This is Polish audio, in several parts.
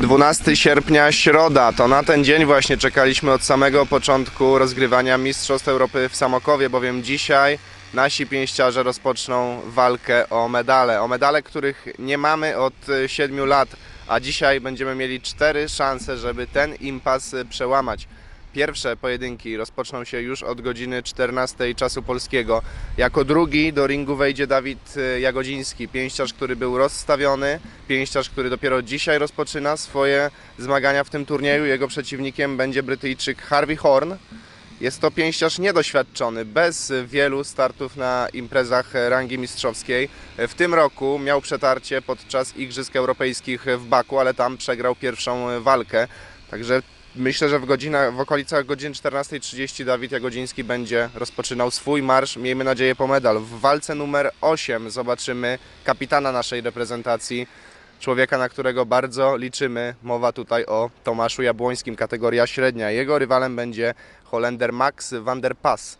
12 sierpnia, środa. To na ten dzień właśnie czekaliśmy od samego początku rozgrywania Mistrzostw Europy w Samokowie, bowiem dzisiaj nasi pięściarze rozpoczną walkę o medale. O medale, których nie mamy od 7 lat, a dzisiaj będziemy mieli cztery szanse, żeby ten impas przełamać. Pierwsze pojedynki rozpoczną się już od godziny 14 czasu polskiego. Jako drugi do ringu wejdzie Dawid y, Jagodziński, pięściarz, który był rozstawiony, pięściarz, który dopiero dzisiaj rozpoczyna swoje zmagania w tym turnieju. Jego przeciwnikiem będzie Brytyjczyk Harvey Horn. Jest to pięściarz niedoświadczony, bez wielu startów na imprezach rangi mistrzowskiej. W tym roku miał przetarcie podczas Igrzysk Europejskich w Baku, ale tam przegrał pierwszą walkę. Także myślę, że w, godzinach, w okolicach godzin 14.30 Dawid Jagodziński będzie rozpoczynał swój marsz. Miejmy nadzieję po medal. W walce numer 8 zobaczymy kapitana naszej reprezentacji, człowieka, na którego bardzo liczymy. Mowa tutaj o Tomaszu Jabłońskim, kategoria średnia. Jego rywalem będzie Holender Max van der Pas.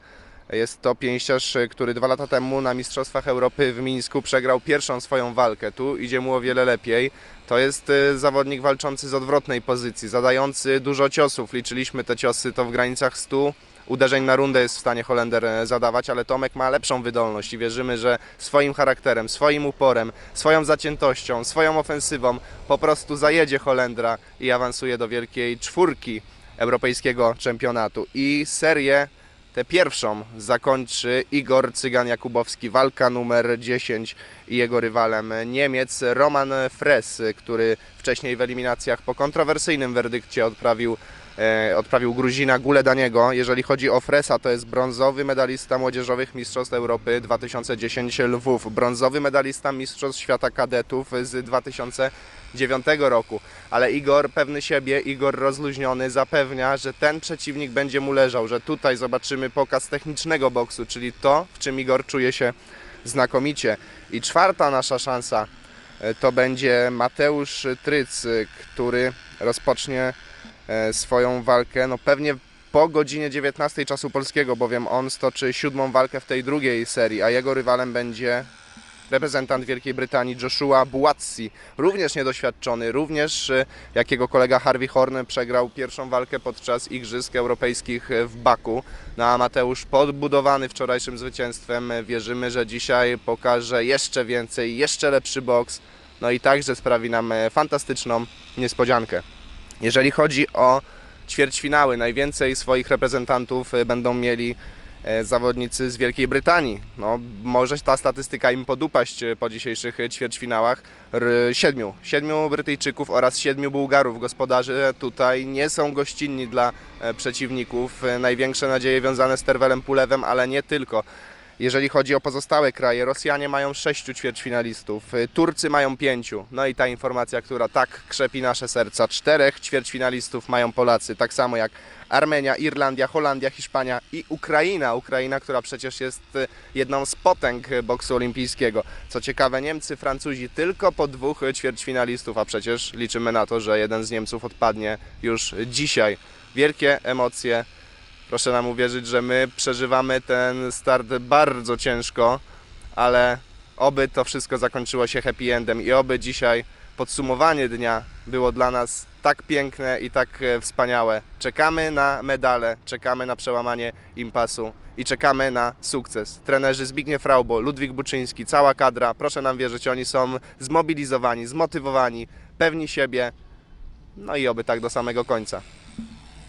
Jest to pięściarz, który dwa lata temu na Mistrzostwach Europy w Mińsku przegrał pierwszą swoją walkę. Tu idzie mu o wiele lepiej. To jest y, zawodnik walczący z odwrotnej pozycji, zadający dużo ciosów. Liczyliśmy te ciosy to w granicach 100 uderzeń na rundę jest w stanie Holender e, zadawać, ale Tomek ma lepszą wydolność i wierzymy, że swoim charakterem, swoim uporem, swoją zaciętością, swoją ofensywą po prostu zajedzie Holendra i awansuje do wielkiej czwórki europejskiego czempionatu. I serię tę pierwszą zakończy Igor Cygan-Jakubowski, walka numer 10 i jego rywalem Niemiec Roman Fres, który wcześniej w eliminacjach po kontrowersyjnym werdykcie odprawił odprawił Gruzina Guledaniego. Jeżeli chodzi o Fresa, to jest brązowy medalista młodzieżowych Mistrzostw Europy 2010 Lwów, brązowy medalista Mistrzostw Świata Kadetów z 2009 roku. Ale Igor pewny siebie, Igor rozluźniony zapewnia, że ten przeciwnik będzie mu leżał, że tutaj zobaczymy pokaz technicznego boksu, czyli to, w czym Igor czuje się znakomicie. I czwarta nasza szansa e, to będzie Mateusz Tryc, e, który rozpocznie e, swoją walkę, no pewnie po godzinie 19 czasu polskiego, bowiem on stoczy siódmą walkę w tej drugiej serii, a jego rywalem będzie reprezentant Wielkiej Brytanii Joshua Buatsi, również niedoświadczony, również e, jak jego kolega Harvey Horn przegrał pierwszą walkę podczas Igrzysk Europejskich w Baku. No a Mateusz podbudowany wczorajszym zwycięstwem, wierzymy, że dzisiaj pokaże jeszcze więcej, jeszcze lepszy boks, no i także sprawi nam e, fantastyczną niespodziankę. Jeżeli chodzi o ćwierćfinały, najwięcej swoich reprezentantów e, będą mieli e, zawodnicy z Wielkiej Brytanii. No, może ta statystyka im podupaść e, po dzisiejszych ćwierćfinałach. Siedmiu, siedmiu Brytyjczyków oraz siedmiu Bułgarów. Gospodarze tutaj nie są gościnni dla przeciwników. Największe nadzieje wiązane z Terwelem Pulewem, ale nie tylko. Jeżeli chodzi o pozostałe kraje, Rosjanie mają sześciu ćwierćfinalistów, y, Turcy mają pięciu. No i ta informacja, która tak krzepi nasze serca. Czterech ćwierćfinalistów mają Polacy, tak samo jak Armenia, Irlandia, Holandia, Hiszpania i Ukraina. Ukraina, która przecież jest y, jedną z potęg boksu olimpijskiego. Co ciekawe, Niemcy, Francuzi tylko po dwóch ćwierćfinalistów, a przecież liczymy na to, że jeden z Niemców odpadnie już dzisiaj. Wielkie emocje. Proszę nam uwierzyć, że my przeżywamy ten start bardzo ciężko, ale oby to wszystko zakończyło się happy endem i oby dzisiaj podsumowanie dnia było dla nas tak piękne i tak e, wspaniałe. Czekamy na medale, czekamy na przełamanie impasu i czekamy na sukces. Trenerzy Zbigniew Raubo, Ludwik Buczyński, cała kadra, proszę nam wierzyć, oni są zmobilizowani, zmotywowani, pewni siebie, no i oby tak do samego końca.